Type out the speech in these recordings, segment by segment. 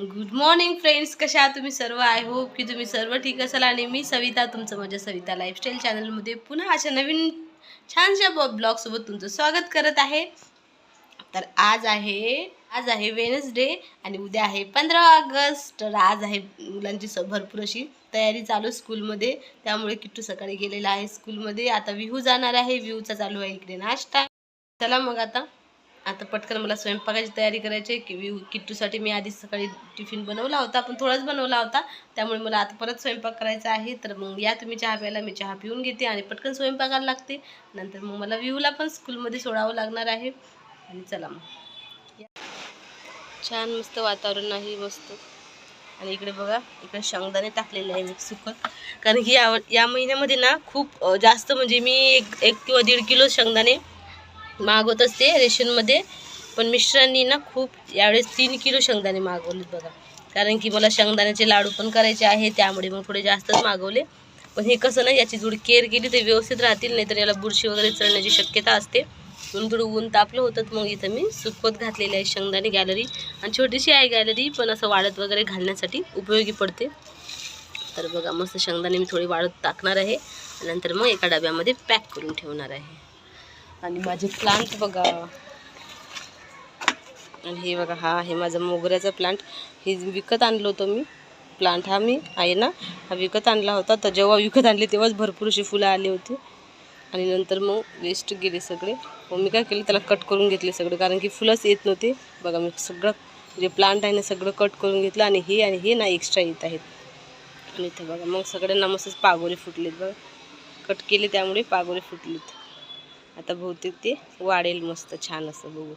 Good morning friends कशा तुम्ही सर्व? आय होप की तुम्ही सर्व ठीक असाल. आणि मी सविता तुमचं माझ्या सविता लाईफस्टाईल चॅनलमध्ये पुन्हा अशा नवीन छानशा ब्लॉगसोबत तुमचं स्वागत करत आहे. तर आज आहे आज आहे वेनसडे आणि उद्या आहे पंधरा ऑगस्ट. तर आज आहे मुलांची स भरपूर अशी तयारी चालू स्कूलमध्ये त्यामुळे किट्टू सकाळी गेलेला आहे स्कूलमध्ये आता विहू जाणार आहे. विहूचा चालू आहे इकडे नाश्ता. चला मग आता. आता पटकन मला स्वयंपाकाची तयारी करायची आहे की किट्टूसाठी मी आधीच सकाळी टिफिन बनवला होता पण थोडाच बनवला होता. त्यामुळे मला आता परत स्वयंपाक करायचा आहे. तर मग या तुम्ही चहा प्यायला मी चहा पिऊन घेते आणि पटकन स्वयंपाकाला लागते. नंतर मग मला विहूला पण स्कूलमध्ये सोडावं लागणार आहे. आणि चला मग. छान मस्त वातावरण आहे मस्त. आणि इकडे बघा इकडे शेंगदाणे टाकलेले आहे मी सुकत. कारण की या या महिन्यामध्ये ना खूप जास्त म्हणजे मी एक एक किंवा दीड किलो शेंगदाणे मागवत असते रेशनमध्ये. पण मिस्टरांनी ना खूप यावेळेस तीन किलो शेंगदाणे मागवलेत बघा. कारण की मला शेंगदाण्याचे लाडू पण करायचे आहे त्यामुळे मग थोडे जास्तच मागवले. पण हे कसं ना याची थोडी केअर केली तर व्यवस्थित राहतील नाही तर याला बुरशी वगैरे चढण्याची शक्यता असते. म्हणून थोडं ऊन तापलं होतं मग इथं मी सुकवत घातलेली आहे शेंगदाणे गॅलरी. आणि छोटीशी आहे गॅलरी पण असं वाळत वगैरे घालण्यासाठी उपयोगी पडते. तर बघा मस्त शेंगदाणे मी थोडी वाळत टाकणार आहे. नंतर मग एका डब्यामध्ये पॅक करून ठेवणार आहे. आणि माझे प्लांट बघा. आणि हे बघा हा आहे माझा मोगऱ्याचा प्लांट हे विकत आणलं होतं मी. प्लांट हा मी आहे ना? हा विकत आणला होता. तर जेव्हा विकत आणले तेव्हाच भरपूर अशी फुलं आली होती. आणि नंतर मग वेस्ट गेले सगळे. मग मी काय केलं त्याला कट करून घेतले सगळे. कारण की फुलंच येत नव्हते. बघा मी सगळं जे प्लांट आहे ना सगळं कट करून घेतलं. आणि हे आणि हे ना एक्स्ट्रा येत आहेत. आणि इथं बघा मग सगळ्यांना मस्तच पागोरे फुटलेत बघा. कट केले त्यामुळे पागोरे फुटलेत. आता बहुतेक ते वाढेल मस्त छान असं बघू.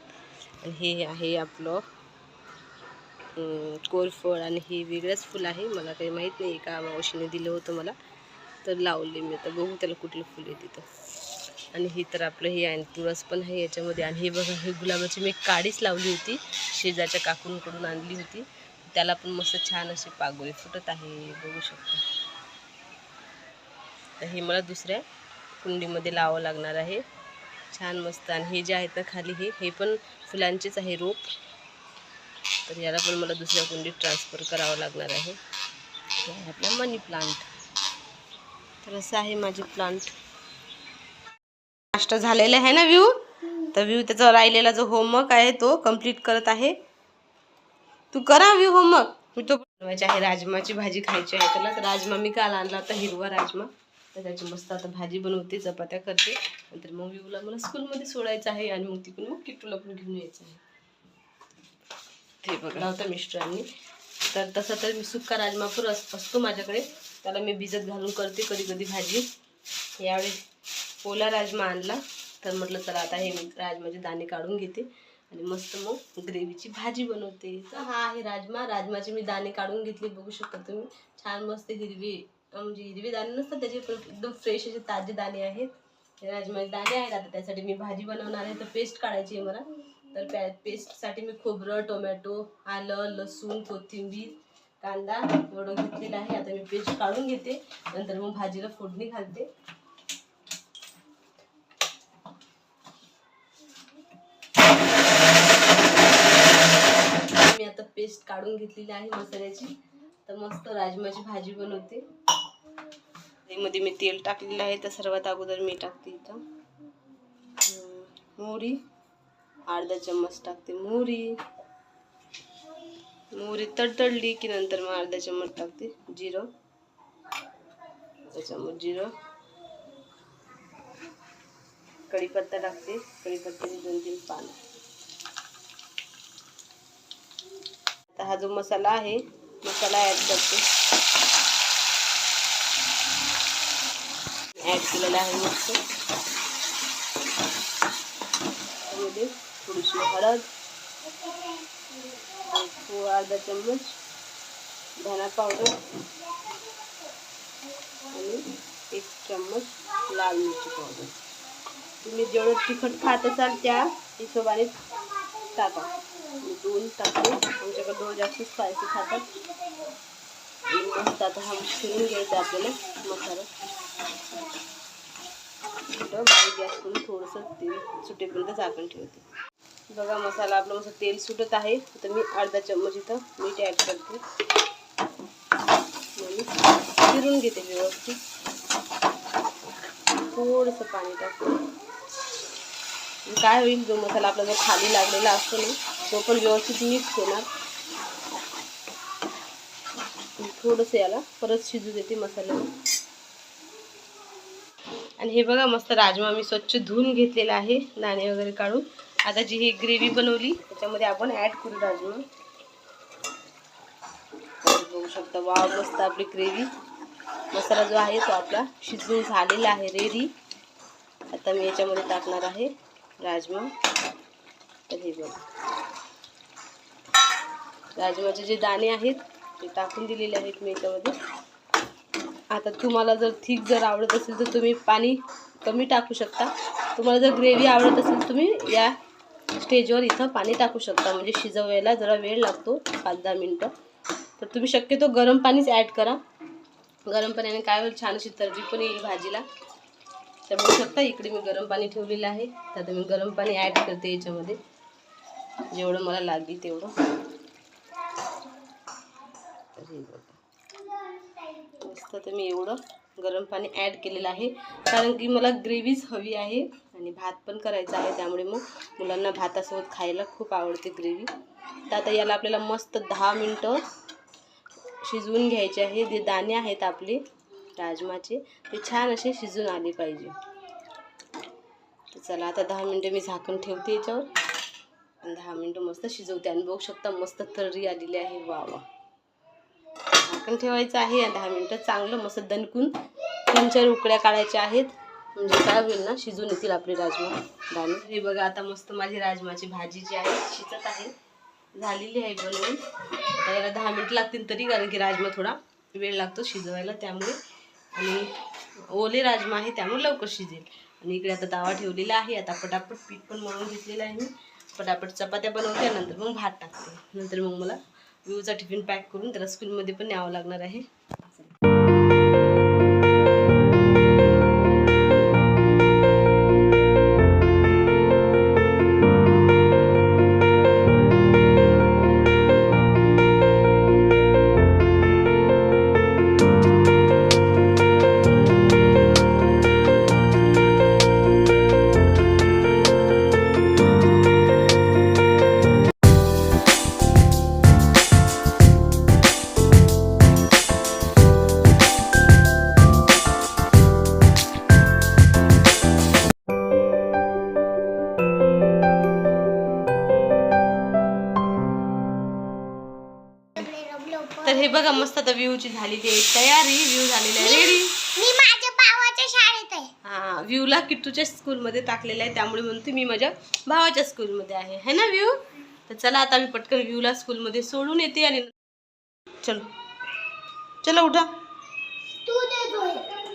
आणि हे आहे आपलं कोरफळ आणि हे वेगळंच फुल आहे. मला काही माहीत नाही एका मावशीने दिलं होतं मला तर लावले मी. आता बघू त्याला कुठलं फुल आहे तिथं. आणि हे तर आपलं हे आहे तुळस पण आहे याच्यामध्ये. आणि हे बघा हे गुलाबाची मी काडीच लावली होती शेजारच्या काकूंकडून आणली होती. त्याला पण मस्त छान असे पागोळे फुटत आहे बघू शकता. तर हे मला दुसऱ्या कुंडीमध्ये लावावं लागणार आहे. छान मस्त. आणि हे जे आहेत ना खाली हे हे पण फुलांचेच आहे रोप. तर याला पण मला दुसऱ्या कुंडीत ट्रान्सफर करावं लागणार आहे. आपला मनी प्लांट तर असं आहे माझे प्लांट नाष्ट झालेलं आहे ना व्यू तर व्यू त्याचा राहिलेला जो होमवर्क आहे तो कंप्लीट करत आहे. तू करा व्यू होमवर्क मी तो बनवायची आहे राजमाची भाजी खायची आहे. त्याला तर राजमा मी काल आणला होता हिरवा राजमा. तर त्याची मस्त आता भाजी बनवते चपात्या करते. नंतर मग व्ह्यूला मला स्कूलमध्ये सोडायचं आहे आणि मग तिकडून मग किट्टूला पण घेऊन यायचं आहे. ते बघला होता मिस्टरांनी. तर तसं तर मी सुक्का राजमा पण अस असतो माझ्याकडे. त्याला मी भिजत घालून करते कधी कधी भाजी. यावेळी ओला राजमा आणला. तर म्हटलं चला आता हे मी राजमाचे दाणे काढून घेते. आणि मस्त मग ग्रेव्हीची भाजी बनवते. तर हा आहे राजमा. राजमाचे मी दाणे काढून घेतले. बघू शकता तुम्ही. छान मस्त हिरवी म्हणजे हिरवे दाणे नसतात त्याचे पण एकदम फ्रेश असे ताजे दाणे आहेत. हे राजमाचे दाणे आहेत. आता त्यासाठी मी भाजी बनवणार आहे. तर पेस्ट काढायची आहे मला. तर पॅ पेस्टसाठी मी खोबरं टोमॅटो आलं लसूण कोथिंबीर कांदा एवढं घेतलेलं आहे. आता मी पेस्ट काढून घेते. नंतर मग भाजीला फोडणी घालते. मी आता पेस्ट काढून घेतलेली आहे मसाल्याची. तर मस्त राजमाची भाजी बनवते. कढईमध्ये मी तेल टाकलेलं आहे तर सर्वात अगोदर मी टाकते इथं. मोहरी. अर्धा चम्मच टाकते मोहरी. मोहरी तडतडली की नंतर मग अर्धा चम्मच टाकते जिरं. अर्धा चम्मच जिरं. कढीपत्ता टाकते कढीपत्त्याचे दोन तीन पानं. आता हा जो मसाला आहे मसाला ॲड करते. ॲड केलेलं आहे मस्त थोडीशी हळद हो, अर्धा चम्मच धना पावडर आणि एक चम्मच लाल मिरची पावडर. तुम्ही जेवढं तिखट खात असाल त्या हिशोबाने टाका. दोन टाकले. आमच्याकडे दोन जास्त स्पायसी खातात. मस्त आता हा फिरून घ्यायचा आपल्याला मसाला. छोटं बारीक गॅस करून थोडंसं तेल सुटेपर्यंत झाकण ठेवते. बघा मसाला आपला मस्त तेल सुटत आहे. तर मी अर्धा चम्मच इथं मीठ ॲड करते. आणि फिरून घेते व्यवस्थित. थोडंसं पाणी टाकते. काय होईल जो मसाला आपला जो खाली लागलेला असतो ना तो पण व्यवस्थित मिक्स होणार. थोडंसं याला परत शिजू देते मसाल्याला. आणि हे बघा मस्त राजमा मी स्वच्छ धुवून घेतलेला आहे दाणे वगैरे काढून. आता जी ही ग्रेव्ही बनवली त्याच्यामध्ये आपण ॲड करू राजमा. बघू शकता वा मस्त आपली ग्रेव्ही. मसाला जो आहे तो आपला शिजून झालेला आहे रेडी आता मी याच्यामध्ये टाकणार आहे राजमा. तर हे बघा. राजमाचे जे दाणे आहेत ते टाकून दिलेले आहेत मी याच्यामध्ये. आता तुम्हाला जर थिक जर आवडत असेल तर तुम्ही पाणी कमी टाकू शकता. तुम्हाला जर ग्रेव्ही आवडत असेल तुम्ही या स्टेजवर इथं पाणी टाकू शकता. म्हणजे शिजवायला जरा वेळ लागतो पाच दहा मिनटं. तर तुम्ही शक्यतो गरम पाणीच ॲड करा. गरम पाण्याने काय होईल? छान अशी तर्जी पण येईल भाजीला. तर बघू शकता इकडे मी गरम पाणी ठेवलेलं आहे. तर आता मी गरम पाणी ॲड करते याच्यामध्ये. जेवढं मला लागेल तेवढं. बघा. मस्त तर मी एवढं गरम पाणी ॲड केलेलं आहे. कारण की मला ग्रेव्हीच हवी आहे आणि भात पण करायचा आहे त्यामुळे मग मुलांना भातासोबत खायला खूप आवडते ग्रेव्ही. तर आता याला आपल्याला मस्त दहा मिनटं शिजवून घ्यायचे आहे. जे दाणे आहेत आपले राजमाचे ते छान असे शिजून आले पाहिजे. तर चला आता दहा मिनटं मी झाकण ठेवते याच्यावर. आणि दहा मिनटं मस्त शिजवते. आणि बघू शकता मस्त तर्री आलेली आहे. वा वा. झाकण ठेवायचं आहे आणि दहा मिनटं चांगलं मस्त दणकून तीन चार उकड्या काढायच्या आहेत. म्हणजे काय होईल ना शिजून येतील आपले राजमा दाणे. हे बघा आता मस्त माझी राजमाची भाजी जी आहे शिजत आहे. झालेली आहे बनवून. आता याला दहा मिनटं लागतील तरी कारण की राजमा थोडा वेळ लागतो शिजवायला त्यामुळे. आणि ओले राजमा आहे त्यामुळे लवकर शिजेल. आणि इकडे आता तावा ठेवलेला आहे. आता पटापट पीठ पण मळून घेतलेलं आहे मी. पटापट चपात्या बनवते नंतर मग भात टाकते. नंतर मग मला विवचा टिफिन पॅक करून त्याला स्कूलमध्ये पण न्यावं लागणार आहे. तर हे बघा मस्त आता व्ह्यूची झालेली आहे तयारी व्ह्यू झालेली आहे. रेडी मी माझ्या भावाच्या शाळेत आहे. हा व्ह्यूला किट्टूच्या स्कूलमध्ये टाकलेलं आहे. त्यामुळे म्हणते मी माझ्या भावाच्या स्कूलमध्ये आहे. है ना व्ह्यू तर चला आता मी पटकन व्ह्यूला स्कूलमध्ये सोडून येते आणि चलो. चलो उठा. तू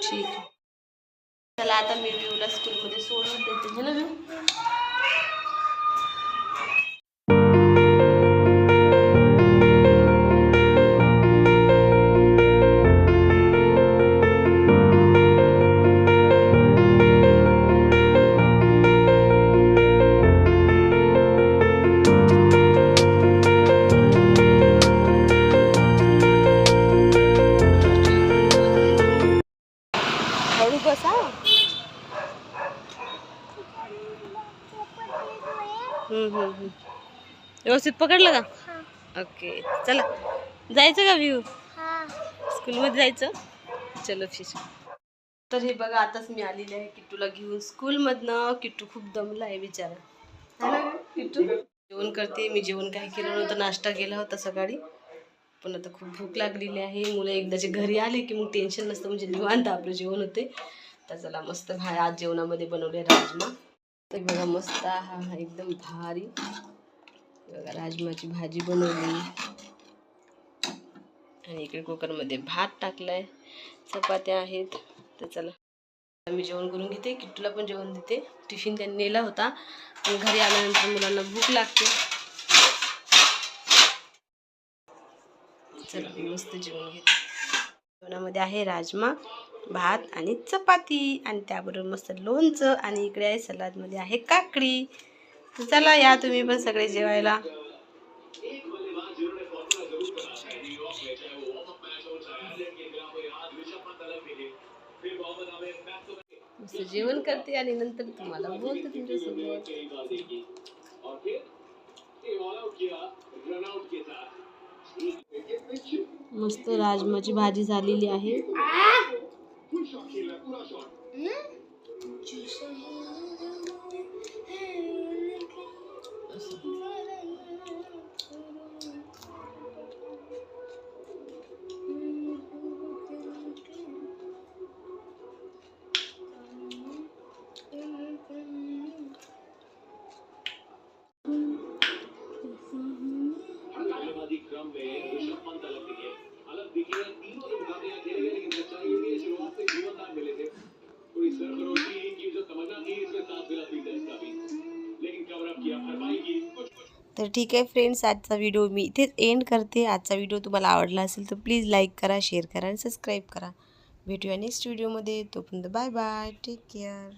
ठीक आहे. चला आता मी व्ह्यूला स्कूलमध्ये सोडून देते. है ना व्ह्यू व्यवस्थित पकडलं का? ओके चला. जायचं का व्ह्यू हा. स्कूलमध्ये जायचं? चलो फिश. तर हे बघा आताच मी आलेली आहे किट्टूला घेऊन स्कूलमधनं किट्टू खूप दमला आहे बिचारा. है किट्टू? जेवण करते. मी जेवण काही केलं नव्हतं. नाश्ता केला होता सकाळी. पण आता खूप भूक लागलेली आहे. मुलं एकदाचे घरी आले की मग टेन्शन नसतं. म्हणजे निवांत आपलं जेवण होते. तर चला मस्त. भा आज जेवणामध्ये बनवले राजमा. तर बघा मस्त. हा हा एकदम भारी. बघा राजमाची भाजी बनवली. आणि इकडे कुकरमध्ये भात टाकलाय. चपात्या आहेत. तर चला. मी जेवण करून घेते. किट्टूला पण जेवण देते. टिफिन त्यांनी नेला होता. आणि घरी आल्यानंतर मुलांना भूक लागते. चला मी मस्त जेवण घेते. जेवणामध्ये आहे राजमा भात आणि चपाती. आणि त्याबरोबर मस्त लोणचं. आणि इकडे आहे सलादमध्ये आहे काकडी. तर चला या तुम्ही पण सगळे जेवायला. मस्त जेवण करते आणि नंतर तुम्हाला बोलते तुमच्यासोबत. मस्त राजमाची भाजी झालेली आहे. तर ठीक आहे फ्रेंड्स आजचा व्हिडिओ मी इथेच एंड करते. आजचा व्हिडिओ तुम्हाला आवडला असेल तर प्लीज लाईक करा शेअर करा आणि सबस्क्राईब करा. भेटूया नेक्स्ट व्हिडिओमध्ये तोपर्यंत बाय बाय टेक केअर